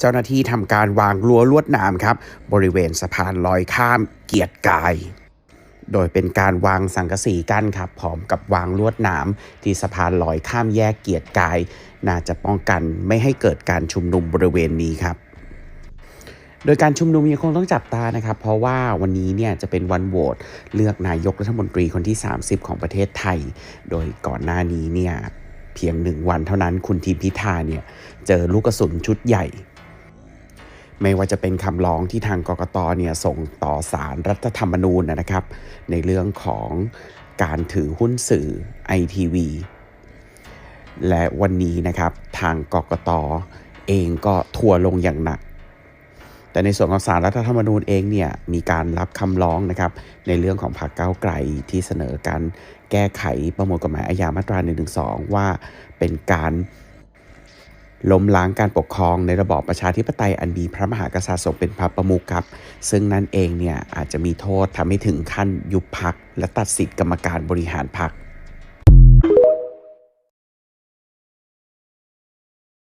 เจ้าหน้าที่ทำการวางรั้วลวดหนามครับ บริเวณสะพานลอยข้ามเกียรติกาย โดยเป็นการวางสังกะสีกั้นครับพร้อมกับวางลวดหนามที่สะพานลอยข้ามแยกเกียรติกาย น่าจะป้องกันไม่ให้เกิดการชุมนุมบริเวณนี้ครับโดยการชุมนุมยังคงต้องจับตานะครับ เพราะว่าวันนี้เนี่ยจะเป็นวันโหวตเลือกนายกรัฐมนตรีคนที่ 30 ของประเทศไทย โดยก่อนหน้านี้เนี่ยเพียงหนึ่งวันเท่านั้นคุณทีมพิธาเนี่ยเจอลูกกระสุนชุดใหญ่ ไม่ว่าจะเป็นคำร้องที่ทางกกตเนี่ยส่งต่อสารรัฐธรรมนูญนะครับ ในเรื่องของการถือหุ้นสื่อไอทีวีและวันนี้นะครับทางกกตเองก็ทัวร์ลงอย่างหนัก แต่ในส่วนของสารรัฐธรรมนูญเองเนี่ยมีการรับคำร้องนะครับในเรื่องของพรรคก้าวไกลที่เสนอการแก้ไขประมวลกฎหมายอาญามาตรา1นึว่าเป็นการ ล้มล้างการปกครองในระบอบประชาธิปไตยอันมีพระมหากษัตริย์ทรงเป็นพระประมุขครับ ซึ่งนั่นเองเนี่ยอาจจะมีโทษทำให้ถึงขั้นยุบพักและตัดสิทธิกรรมการบริหารพัก